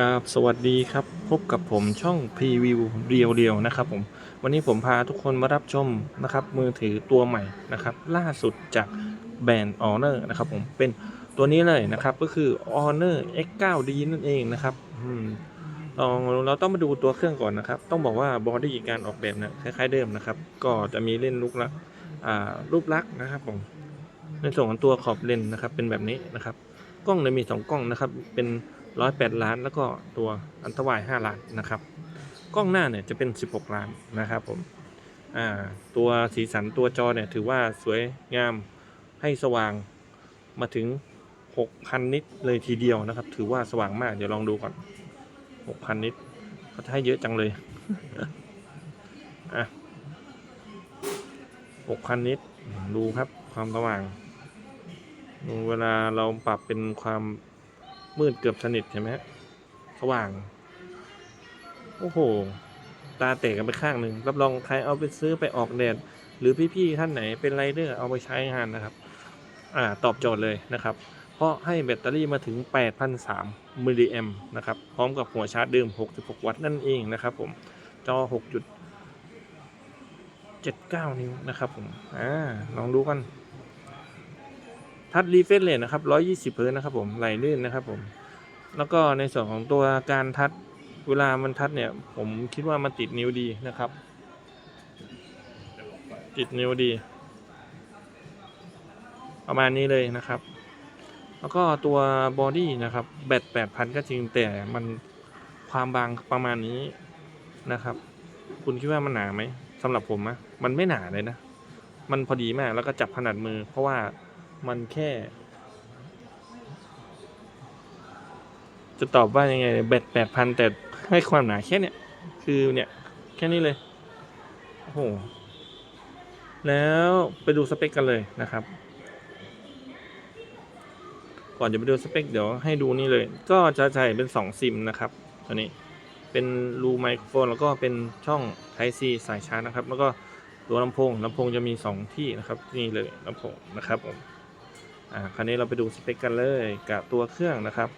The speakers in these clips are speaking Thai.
ครับสวัสดีครับพบกับผมช่องพรีวิวเรียวเดียวนะครับผมวันนี้ผมพาทุกคนมารับชมนะครับมือถือตัวใหม่นะครับล่าสุดจากแบรนด์ Honor นะครับผมเป็นตัวนี้เลยนะครับก็คือ Honor X9D นั่นเองนะครับอืมเราเราต้องมาดูตัวเครื่องก่อนนะครับ ต้องบอกว่าบอดี้การออกแบบเนี่ยคล้ายๆเดิมนะครับ ก็จะมีเล่นลูกลักอ่ารูปลักษณ์นะครับผมในส่วนของตัวขอบเลนส์นะครับเป็นแบบนี้นะครับ กล้องเนี่ยมี 2 กล้องนะครับเป็น ร้อยแปดล้าน แล้วก็ตัวอันตราย 5 ล้านนะครับ กล้องหน้าเนี่ยจะเป็น 16 ล้านนะครับผมอ่าตัวสีสันตัวจอเนี่ยถือว่าสวยงามให้สว่างมาถึง 6,000 นิตเลยทีเดียวนะครับ ถือว่าสว่างมากเดี๋ยวลองดูก่อน 6,000 นิตเขาให้เยอะจังเลยอะ6,000 นิตดูครับความสว่าง เวลาเราปรับเป็นความ มืดเกือบสนิทใช่ไหมสว่าง โอ้โห ตาเตะกันไปข้างหนึ่ง รับรองใครเอาไปซื้อไปออกแดด หรือพี่ๆท่านไหนเป็นไรเดอร์เอาไปใช้งานนะครับ อ่า ตอบโจทย์เลยนะครับ เพราะให้แบตเตอรี่มาถึง 8,003มิลลิแอมนะครับ พร้อมกับหัวชาร์จเดิม 66 วัตต์นั่นเองนะครับผม จอ 6.79 นิ้วนะครับผม อ่า ลองดูกัน ทัดรีเฟรชเรทนะครับ120เฮิร์ตซ์นะครับผมไหลลื่นนะครับผมแล้วก็ในส่วนของตัวการทัดเวลามันทัดเนี่ย ผมคิดว่ามันติดนิ้วดีนะครับ ติดนิ้วดี ประมาณนี้เลยนะครับ แล้วก็ตัวบอดี้นะครับแบต8,000ก็จริงแต่มันความบางประมาณนี้นะครับ คุณคิดว่ามันหนาไหมสำหรับผมนะมันไม่หนาเลยนะ มันพอดีมากแล้วก็จับถนัดมือ เพราะว่า มันแค่ จะตอบว่ายังไงแบตแปดพันแต่ให้ความหนาแค่เนี้ยคือเนี่ย แค่นี้เลย โอ้โห แล้วไปดูสเปคกันเลยนะครับ ก่อนจะไปดูสเปค เดี๋ยวให้ดูนี่เลย ก็จะใช้เป็น 2 ซิมนะครับตัวนี้เป็นรูไมโครโฟน แล้วก็เป็นช่อง Type C สายชาร์จนะครับ แล้วก็ตัวลำโพงลำโพงจะมี 2 ที่นะครับนี่เลยลำโพงนะครับผม อ่าคราวนี้เราไปดูสเปคกันเลยกับตัวเครื่องนะครับ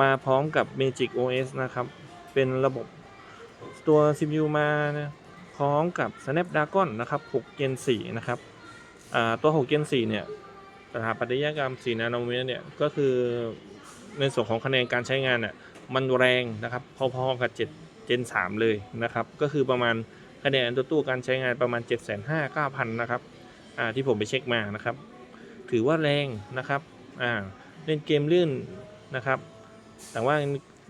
มาพร้อมกับ Magic OS นะครับ เป็นระบบตัว CPU มานะพร้อมกับ Snapdragon นะครับ6 Gen 4 นะครับอ่าตัว 6 Gen 4 เนี่ยสถาปัตยกรรม4นาโนเมตรเนี่ย ก็คือในส่วนของคะแนนการใช้งานน่ะมันแรงนะครับ พอๆกับ7 Gen 3 เลยนะครับ ก็คือประมาณคะแนนตัวตู้การใช้งานประมาณ 7 5 9 0 0 0 นะครับ อ่าที่ผมไปเช็คมานะครับ ถือว่าแรงนะครับอ่าเล่นเกมลื่นนะครับ แต่ว่า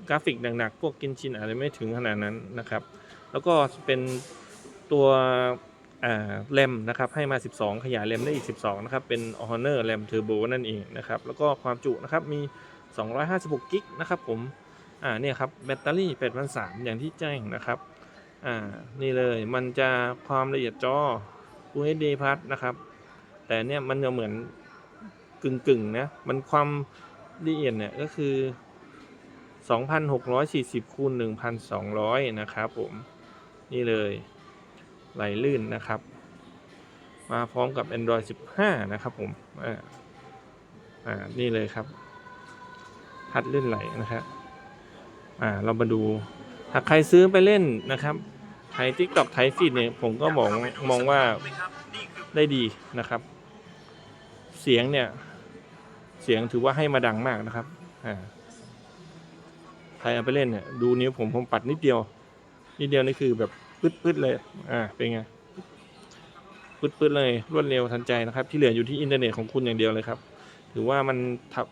กราฟิกหนักๆพวกกินชินอาจจะไม่ถึงขนาดนั้นนะครับ แล้วก็เป็นตัวแรมนะครับให้มา 12 ขยายแรมได้อีก 12 นะครับ เป็น Honor RAM Turbo นั่นเองนะครับ แล้วก็ความจุนะครับมี 256กิกนะครับผมอ่าเนี่ยครับแบตเตอรี่8,300อย่างที่แจ้งนะครับอ่านี่เลยมันจะความละเอียดจอ Full HD Plus นะครับ แต่เนี่ยมันจะเหมือน กึ่งๆนะ มันความละเอียดเนี่ยก็คือ 2,640คูณ1,200 นะครับผม นี่เลยไหลลื่นนะครับ มาพร้อมกับ Android 15 นะครับผม อ่า อ่า นี่เลยครับทัดลื่นไหลนะครับ อ่า เรามาดูถ้าใครซื้อไปเล่นนะครับ ไทยทิกตอกไทยฟีดเนี่ย ผมก็มองมองว่าได้ดีนะครับ เสียงเนี่ย เสียงถือว่าให้มาดังมากนะครับอ่าใครเอาไปเล่นเนี่ยดูนิ้วผมผมปัดนิดเดียว นิดเดียวนี่คือแบบปึ๊ดๆเลย อ่าเป็นไงปึ๊ดๆเลยรวดเร็วทันใจนะครับ ที่เหลืออยู่ที่อินเทอร์เน็ตของคุณอย่างเดียวเลยครับถือว่ามัน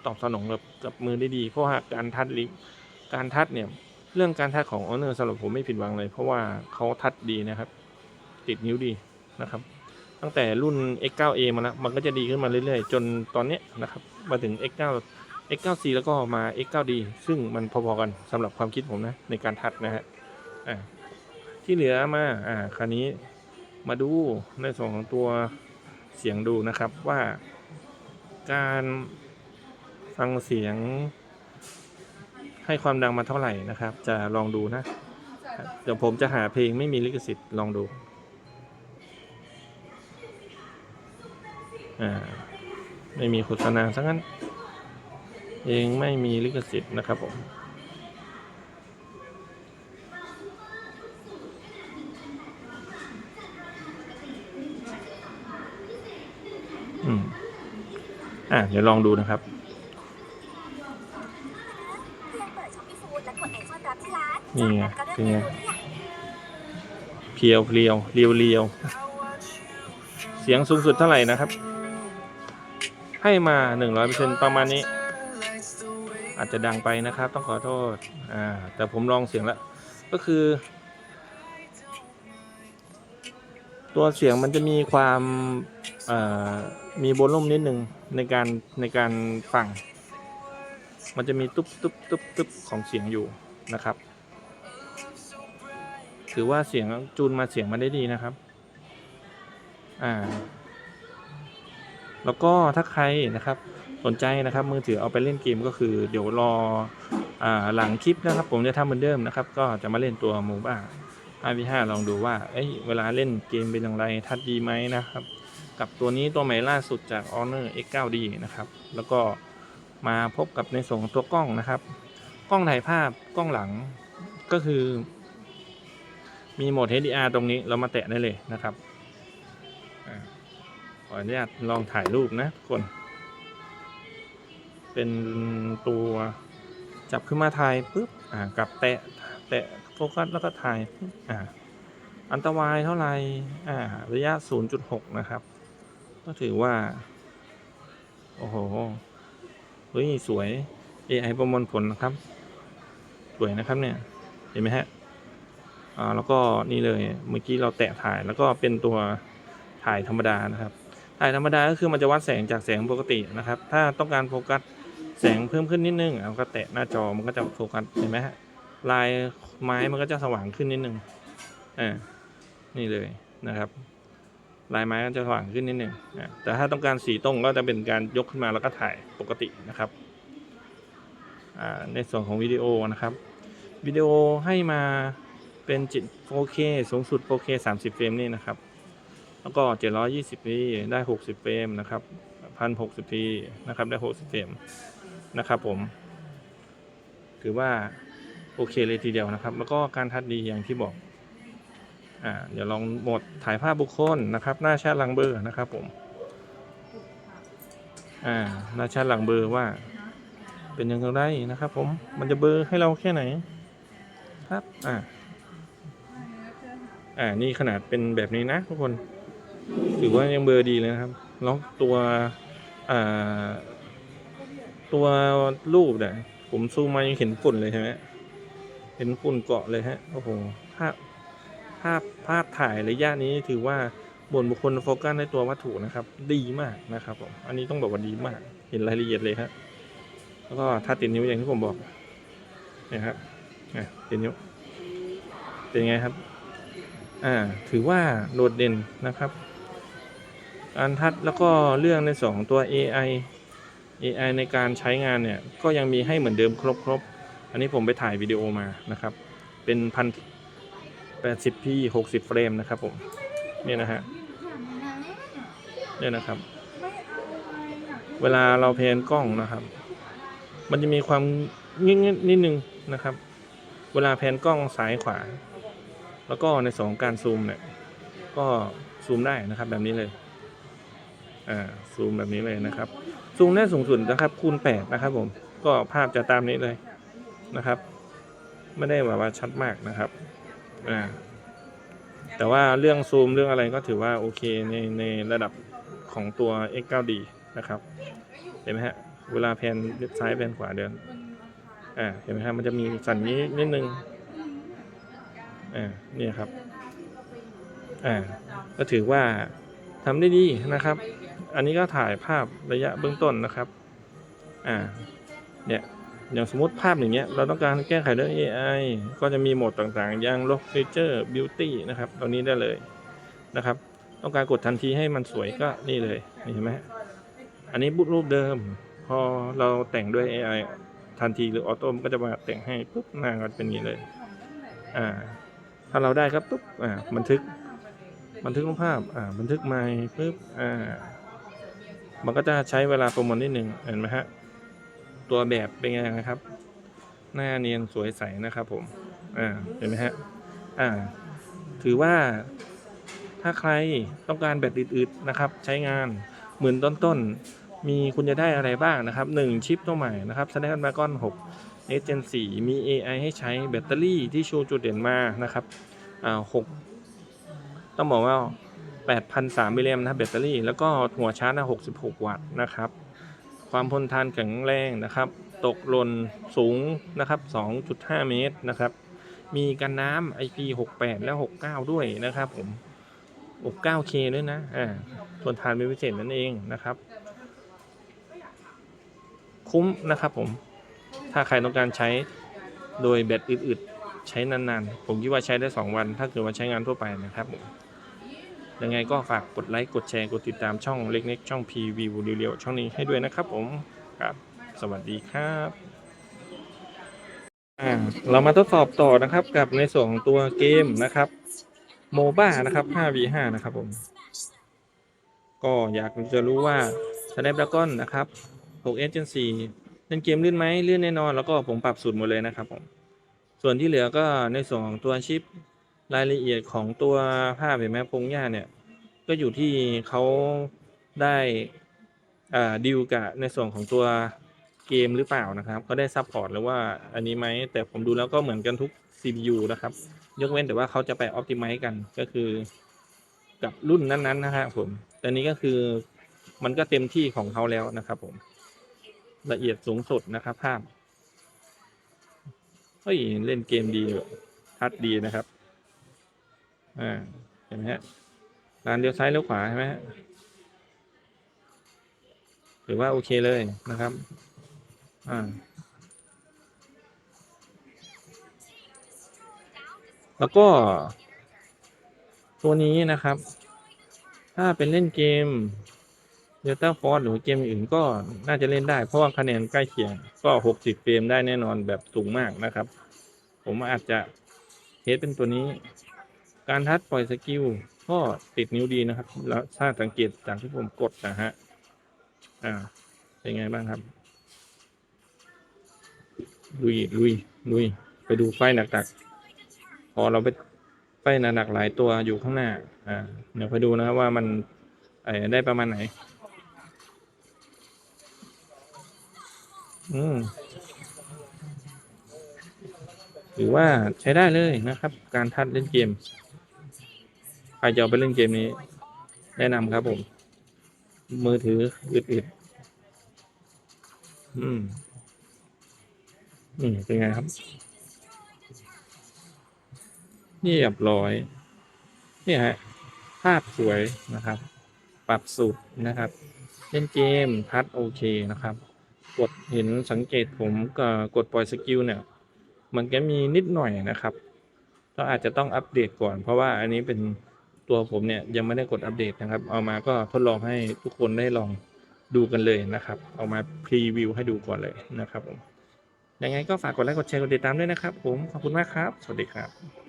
ตอบสนองกับกับมือได้ดี เพราะว่าการทัดลิงการทัดเนี่ยเรื่องการทัดของ Honor สำหรับผมไม่ผิดหวังเลย เพราะว่าเขาทัดดีนะครับ ติดนิ้วดีนะครับ ตั้งแต่รุ่น X9A มาแล้ว มันก็จะดีขึ้นมาเรื่อยๆ จนตอนนี้นะครับ มาถึง X9 X9C แล้วก็มา X9D ซึ่งมันพอๆกันสำหรับความคิดผมนะ ในการทัดนะฮะที่เหลือมาอ่าคราวนี้มาดูในส่วนของตัวเสียงดูนะครับว่าการฟังเสียง ให้ความดังมาเท่าไหร่นะครับ จะลองดูนะ เดี๋ยวผมจะหาเพลงไม่มีลิขสิทธิ์ลองดูาไม่มีโฆษณาทั้งนั้น เองไม่มีลิขสิทธิ์นะครับผมอืมอะเดี๋ยวลองดูนะครับนี่ไงเป็นไงเพียวเพียวเรียวเรียวเสียงสูงสุดเท่าไหร่นะครับ ให้มาหนึ่งร้อยเปอร์เซ็นประมาณนี้ อาจจะดังไปนะครับ ต้องขอโทษอ่าแต่ผมลองเสียงแล้ว ก็คือ ตัวเสียงมันจะมีความเอ่อมีโวลูมนิดนึงในการในการฟัง มันจะมีตุ๊บตุ๊บตุ๊บตุ๊บของเสียงอยู่นะครับ ถือว่าเสียงจูนมาเสียงมาได้ดีนะครับ อ่า แล้วก็ถ้าใครนะครับสนใจนะครับมือถือเอาไปเล่นเกมก็คือ เดี๋ยวรออหลังคลิปนะครับ ผมจะทำเหมือนเดิมนะครับ ก็จะมาเล่นตัวโมบ้า 5v5 ลองดูว่าเอ้ยเวลาเล่นเกมเป็นอย่างไรทัดดีไหมนะครับ กับตัวนี้ตัวใหม่ล่าสุดจาก Honor X9D นะครับ แล้วก็มาพบกับในส่วนของตัวกล้องนะครับ กล้องถ่ายภาพกล้องหลังก็คือ มีโหมด HDR ตรงนี้เรามาแตะได้เลยนะครับ ขออนุญาตลองถ่ายรูปนะทุกคน เป็นตัวจับขึ้นมาถ่ายปุ๊บอ่ากับแตะแตะโฟกัสแล้วก็ถ่ายปุ๊บอ่าอันตรายเท่าไหร่อ่าระยะ 0.6 นะครับ ก็ถือว่า โอ้โหเฮ้ยสวย AI ประมวลผลนะครับ สวยนะครับเนี่ย เห็นไหมฮะอ่าแล้วก็นี่เลยเมื่อกี้เราแตะถ่ายแล้วก็เป็นตัวถ่ายธรรมดานะครับ ถ่ายธรรมดาก็คือมันจะวัดแสงจากแสงปกตินะครับ ถ้าต้องการโฟกัสแสงเพิ่มขึ้นนิดนึงเราก็แตะหน้าจอมันก็จะโฟกัสเห็นไหมฮะลายไม้มันก็จะสว่างขึ้นนิดนึงอ่านี่เลยนะครับ ลายไม้ก็จะสว่างขึ้นนิดนึงอ่าแต่ถ้าต้องการสีตรงก็จะเป็นการยกขึ้นมาแล้วก็ถ่ายปกตินะครับอ่าในส่วนของวิดีโอนะครับวิดีโอให้มาเป็นจิต 4K สูงสุด 4K 30 เฟรมนี่นะครับ แล้วก็ 720p ได้ 60 เฟรมนะครับ 1060p นะครับ ได้ 60 เฟรมนะครับผม ถือว่า โอเคเลยทีเดียวนะครับ แล้วก็การทัดดีอย่างที่บอก อ่า เดี๋ยวลองโหมดถ่ายภาพบุคคลนะครับ หน้าแชทหลังเบอร์นะครับผม อ่า หน้าแชทหลังเบอร์ว่า เป็นยังไงนะครับ ผม มันจะเบอร์ให้เราแค่ไหน ครับ อ่าอ่า นี่ขนาดเป็นแบบนี้นะทุกคน ถือว่ายังเบอร์ดีเลยนะครับแล้วตัวอ่า ตัวรูปเนี่ยผมซูมมายังเห็นฝุ่นเลยใช่ไหมเห็นฝุ่นเกาะเลยฮะโอ้โหภาพภาพภาพถ่ายระยะนี้ถือว่าบนบุคคลโฟกัสในตัววัตถุนะครับ ดีมากนะครับผมอันนี้ต้องบอกว่าดีมาก เห็นรายละเอียดเลยครับแล้วก็ถ้าติดนิ้วอย่างที่ผมบอกนี่ยครับอ่ติดนิ้วเป็นไงครับ อ่า ถือว่าโดดเด่นนะครับ การทัดแล้วก็เรื่องในส่วนของตัว AI AI ในการใช้งานเนี่ยก็ยังมีให้เหมือนเดิมครบครบอันนี้ผมไปถ่ายวิดีโอมานะครับ เป็นพันแปดสิบพีหกสิบเฟรมนะครับผมเนี่ยนะฮะเนี่ยนะครับ เวลาเราเพนกล้องนะครับ มันจะมีความงิ่งๆนิดนึงนะครับ เวลาแพนกล้องซ้ายขวา แล้วก็ในสองการซูมเนี่ยก็ซูมได้นะครับแบบนี้เลย อ่าซูมแบบนี้เลยนะครับ ซูมได้สูงสุดนะครับ คูณแปดนะครับผมก็ภาพจะตามนี้เลยนะครับ ไม่ได้แบบว่าชัดมากนะครับอ่าแต่ว่าเรื่องซูมเรื่องอะไรก็ถือว่าโอเคในในระดับของตัว X9D นะครับเห็นไหมฮะเวลาแพนซ้ายแพนขวาเดินอ่าเห็นไหมครับมันจะมีสั่นนี้นิดนึงอ่านี่ครับอ่าก็ถือว่าทำได้ดีนะครับ อันนี้ก็ถ่ายภาพระยะเบื้องต้นนะครับ อ่า เนี่ย อย่างสมมติภาพอย่างเงี้ย เราต้องการแก้ไขเรื่อง AI ก็จะมีโหมดต่างๆ อย่าง Lock Feature Beauty นะครับ ตรงนี้ได้เลยนะครับ ต้องการกดทันทีให้มันสวยก็นี่เลย นี่เห็นไหมอันนี้บุรูปเดิม พอเราแต่งด้วย AI ทันทีหรือออโต้มันก็จะมาแต่งให้ปุ๊บหน้าก็เป็นนี้เลย อ่า ถ้าเราได้ครับปุ๊บ อ่า บันทึก บันทึกรูปภาพ อ่า บันทึกใหม่ปุ๊บ อ่า มันก็จะใช้เวลาประมวลนิดหนึ่งเห็นไหมฮะ ตัวแบบเป็นไงนะครับ หน้าเนียนสวยใสนะครับผม อ่า เห็นไหมฮะ อ่า ถือว่าถ้าใครต้องการแบตอึดๆนะครับ ใช้งานหมื่นต้นๆ มีคุณจะได้อะไรบ้างนะครับ 1 ชิปตัวใหม่นะครับ Snapdragon 6 X Gen 4มี AI ให้ใช้แบตเตอรี่ที่โชว์จุดเด่นมานะครับ อ่า6ต้องบอกว่า 8,003มิลลิแอมป์นะครับแบตเตอรี่ แล้วก็หัวชาร์จนะ66 วัตต์นะครับ ความทนทานแข็งแรงนะครับ ตกหล่นสูงนะครับ 2.5 เมตรนะครับ มีกันน้ำ IP68 และ 69 ด้วยนะครับผม 69K ด้วยนะ อ่า ทนทานเป็นพิเศษนั่นเองนะครับ คุ้มนะครับผม ถ้าใครต้องการใช้โดยแบตอึดๆใช้นานๆ ผมคิดว่าใช้ได้ 2 วัน ถ้าเกิดว่าใช้งานทั่วไปนะครับผม ยังไงก็ฝากกดไลค์ กดแชร์ กดติดตามช่องเล็กๆช่อง PV เรียวๆช่องนี้ให้ด้วยนะครับผมครับ สวัสดีครับอ่าเรามาทดสอบต่อนะครับกับในส่วนของตัวเกมนะครับโมบ้านะครับ 5v5 นะครับผม ก็อยากจะรู้ว่า Snapdragon นะครับ 6s Gen 4เล่นเกมลื่นไหมลื่นแน่นอน แล้วก็ผมปรับสูตรหมดเลยนะครับผม ส่วนที่เหลือก็ในส่วนของตัวชิป รายละเอียดของตัวภาพเห็นไหมพงหญ้าเนี่ย ก็อยู่ที่เขาได้อ่าดีลกับในส่วนของตัวเกมหรือเปล่านะครับก็ได้ซัพพอร์ตหรือว่าอันนี้ไหมแต่ผมดูแล้วก็เหมือนกันทุก CPU นะครับ ยกเว้นแต่ว่าเขาจะไปอ p ติ i z e กันก็คือ กับรุ่นนั้นๆนะฮะผมแต่นี้ก็คือมันก็เต็มที่ของเขาแล้วนะครับผมละเอียดสูงสุดนะครับภาพเฮ้ยเล่นเกมดีอยู่ทัดดีนะครับ อ่าเห็นไหมฮะร้านเลี้ยวซ้ายเลี้ยวขวาใช่ไหมฮะถือว่าโอเคเลยนะครับ อ่า แล้วก็ ตัวนี้นะครับ ถ้าเป็นเล่นเกม Delta Force หรือเกมอื่นก็น่าจะเล่นได้ เพราะว่าคะแนนใกล้เคียง ก็ 60 เฟรมได้แน่นอนแบบสูงมากนะครับ ผมอาจจะเทสเป็นตัวนี้ การทัดปล่อยสกิลก็ติดนิ้วดีนะครับ แล้วถ้าสังเกตจากที่ผมกดนะฮะ อ่า เป็นไงบ้างครับ ลุย ลุย ลุย ไปดูไฟหนักๆ พอเราไปไฟหนักๆหลายตัวอยู่ข้างหน้า อ่า เดี๋ยวไปดูนะครับว่ามันไอได้ประมาณไหน อืมถือว่าใช้ได้เลยนะครับ การทัดเล่นเกม ใครจะเอาไปเล่นเกมนี้ แนะนำครับผม มือถืออึดๆอืมนี่เป็นไงครับเรียบร้อยเนี่ยฮะ ภาพสวยนะครับ ปรับสุดนะครับ เล่นเกมทัดโอเคนะครับ กดเห็นสังเกตผมก็กดปล่อยสกิลเนี่ย มันก็มีนิดหน่อยนะครับ ก็อาจจะต้องอัปเดตก่อนเพราะว่าอันนี้เป็น ตัวผมเนี่ยยังไม่ได้กดอัปเดตนะครับ เอามาก็ทดลองให้ทุกคนได้ลองดูกันเลยนะครับ เอามาพรีวิวให้ดูก่อนเลยนะครับผมยังไงก็ฝากกดไลค์กดแชร์กดติดตามด้วยนะครับ ผมขอบคุณมากครับ สวัสดีครับ